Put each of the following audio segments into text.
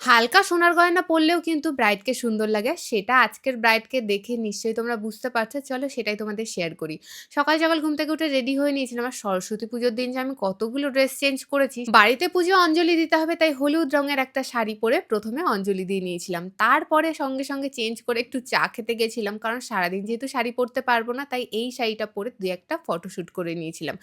হালকা সোনার গয়না পরলেও কিন্তু ব্রাইডকে সুন্দর লাগে। সেটা আজকের ব্রাইডকে দেখে নিশ্চয়ই তোমরা বুঝতে পারছ। চলো সেটাই তোমাদের শেয়ার করি। সকাল, সকাল ঘুম থেকে উঠে রেডি হয়ে নিয়েছিলাম। আমার সরস্বতী পুজোর দিন যে আমি কতগুলো ড্রেস চেঞ্জ করেছি। বাড়িতে পুজো অঞ্জলি দিতে হবে তাই হলুদ রঙের একটা শাড়ি পরে প্রথমে অঞ্জলি দিয়ে নিয়েছিলাম। তারপরে সঙ্গে, সঙ্গে চেঞ্জ করে একটু চা খেতে গেছিলাম। কারণ সারাদিন যেহেতু শাড়ি পরতে পারব না তাই এই শাড়িটা পরে ২-১ টা ফটোশুট করে নিয়েছিলাম।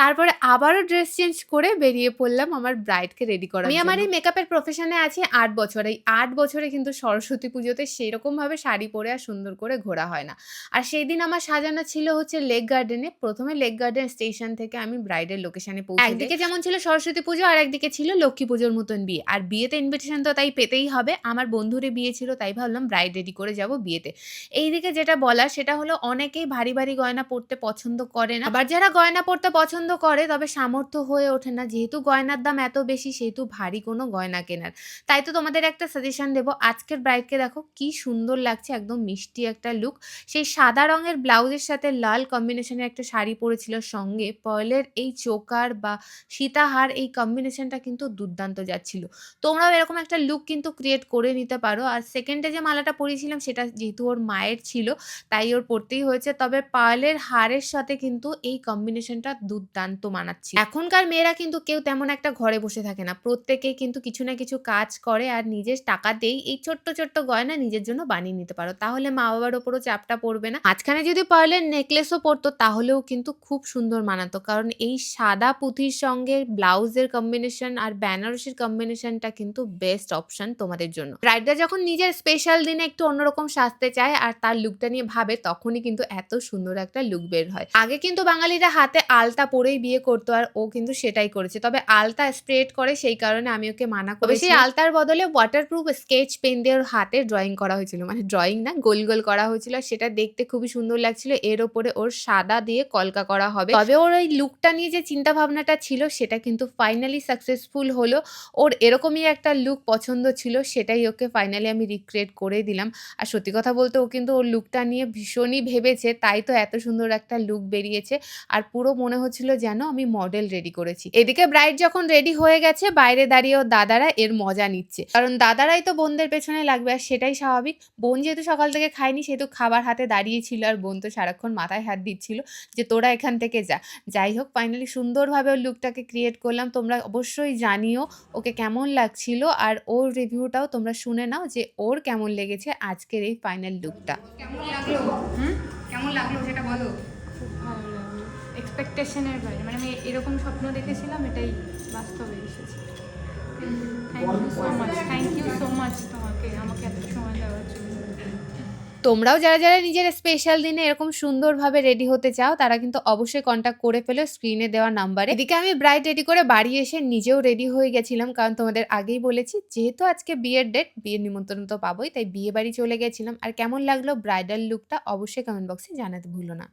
তারপরে আবারও ড্রেস চেঞ্জ করে বেরিয়ে পড়লাম আমার ব্রাইডকে রেডি করার আমি আমার এই মেকআপের প্রফেশনে আছি ৮ বছর। এই ৮ বছরে কিন্তু সরস্বতী পুজোতে সেরকমভাবে শাড়ি পরে আর সুন্দর করে ঘোরা হয় না। আর সেই দিন আমার সাজানো ছিল হচ্ছে লেক গার্ডেনে। প্রথমে লেক গার্ডেন স্টেশন থেকে আমি ব্রাইডের লোকেশনে পৌঁছে একদিকে যেমন ছিল সরস্বতী পুজো আর একদিকে ছিল লক্ষ্মী পুজোর মতন বিয়ে। আর বিয়েতে ইনভিটেশন তো তাই পেতেই হবে। আমার বন্ধুরই বিয়ে ছিল তাই ভাবলাম ব্রাইড রেডি করে যাব বিয়েতে। এইদিকে যেটা বলা সেটা হলো অনেকেই ভারী, ভারী গয়না পরতে পছন্দ করে না। আবার যারা গয়না পরতে পছন্দ করে তবে সামর্থ্য হয়ে ওঠে না। যেহেতু গয়নার দাম এত বেশি সেহেতু ভারী কোনো গয়না কেনার। তাই তো তোমাদের একটা সাজেশন দেব। আজকের ব্রাইডকে দেখো কি সুন্দর লাগছে, একদম মিষ্টি একটা লুক। সেই সাদা রঙের ব্লাউজের সাথে লাল কম্বিনেশনের একটা শাড়ি পরেছিল সঙ্গে পার্লের এই চোকার বা সীতাহার এই কম্বিনেশনটা কিন্তু দুর্দান্ত যাচ্ছিল। তোমরাও এরকম একটা লুক কিন্তু ক্রিয়েট করে নিতে পারো। আর সেকেন্ডে যে মালাটা পরিয়েছিলাম সেটা যেহেতু ওর মায়ের ছিল, তাই ওর পরতেই হয়েছে। তবে পার্লের হারের সাথে কিন্তু এই কম্বিনেশনটা দুর্দান্ত মানাচ্ছে। এখনকার মেয়েরা কিন্তু কেউ তেমন একটা ঘরে বসে থাকে না। প্রত্যেকেই কিন্তু কিছু না কিছু কাজ করে আর নিজের টাকাতেই এই ছোট্ট, ছোট্ট গয়না নিজের জন্য বানিয়ে নিতে পারো। তাহলে মা-বাবার উপরও চাপটা পড়বে না। মাঝখানে যদি পার্লের নেকলেসও পরতো তাহলেও কিন্তু খুব সুন্দর মানাতো। কারণ এই সাদা পুঁথির সঙ্গে ব্লাউজের কম্বিনেশন আর বেনারসির কম্বিনেশনটা কিন্তু বেস্ট অপশন তোমাদের জন্য। ব্রাইডরা যখন নিজের স্পেশাল দিনে একটু অন্যরকম সাজতে চায় আর তার লুকটা নিয়ে ভাবে তখনই কিন্তু এত সুন্দর একটা লুক বের হয়। আগে কিন্তু বাঙালিরা হাতে আলতা পরেই বিয়ে করতো আর ও কিন্তু সেটাই করেছে। তবে আলতা স্প্রেড করে সেই কারণে আমি ওকে মানা করেছি। সেই আলতার বদলে ওয়াটারপ্রুফ স্কেচ পেন দিয়ে ওর হাতে ড্রয়িং করা হয়েছিল। মানে ড্রয়িং না গোল, গোল করা হয়েছিল। সেটা দেখতে খুবই সুন্দর লাগছিল। এর ওপরে ওর সাদা দিয়ে কলকা করা হবে। তবে ওর ওই লুকটা নিয়ে যে চিন্তা ভাবনাটা ছিল সেটা কিন্তু ফাইনালি সাকসেসফুল হলো। ওর এরকমই একটা লুক পছন্দ ছিল সেটাই ওকে ফাইনালি আমি রিক্রিয়েট করে দিলাম। আর সত্যি কথা বলতে ও কিন্তু ওর লুকটা নিয়ে ভীষণই ভেবেছে তাই তো এত সুন্দর একটা লুক বেরিয়েছে। আর পুরো মনে হচ্ছিল যেন আমি মডেল রেডি করেছি। এদিকে ব্রাইড যখন রেডি হয়ে গেছে বাইরে দাঁড়িয়ে ওর দাদারা এর মজা নিচ্ছে। কারণ দাদারাই তো বোনদের পেছনে লাগবে আর সেটাই স্বাভাবিক। বোন যেহেতু সকাল থেকে খায়নি সেহেতু খাবার হাতে দাঁড়িয়ে ছিল আর বোন তো সারাক্ষণ মাথায় হাত দিচ্ছিল যে তোরা এখান থেকে যা। যাই হোক ফাইনালি সুন্দরভাবে ওর লুকটাকে ক্রিয়েট করলাম। তোমরা অবশ্যই জানিও ওকে কেমন লাগছিল আর ওর রিভিউটাও তোমরা শুনে নাও যে ওর কেমন লেগেছে আজকের এই ফাইনাল লুকটা। কেমন লাগল কেমন লাগল সেটা বলো খুব ভালো লাগল এক্সপেকটেশনের বাইরে মানে আমি এরকম স্বপ্ন দেখেছিলাম এটাই বাস্তবে এসেছে তোমরাও যারা, যারা নিজের স্পেশাল দিনে এরকম সুন্দরভাবে রেডি হতে চাও তারা কিন্তু অবশ্যই কন্টাক্ট করে ফেলো স্ক্রিনে দেওয়া নাম্বারে। এদিকে আমি ব্রাইড রেডি করে বাড়ি এসে নিজেও রেডি হয়ে গেছিলাম। কারণ তোমাদের আগেই বলেছি যেহেতু আজকে বিয়ের ডেট, বিয়ের নিমন্ত্রণ তো পাবোই তাই বিয়ে বাড়ি চলে গেছিলাম। আর কেমন লাগল ব্রাইডাল লুকটা অবশ্যই কমেন্ট বক্সে জানাতে ভুলো না।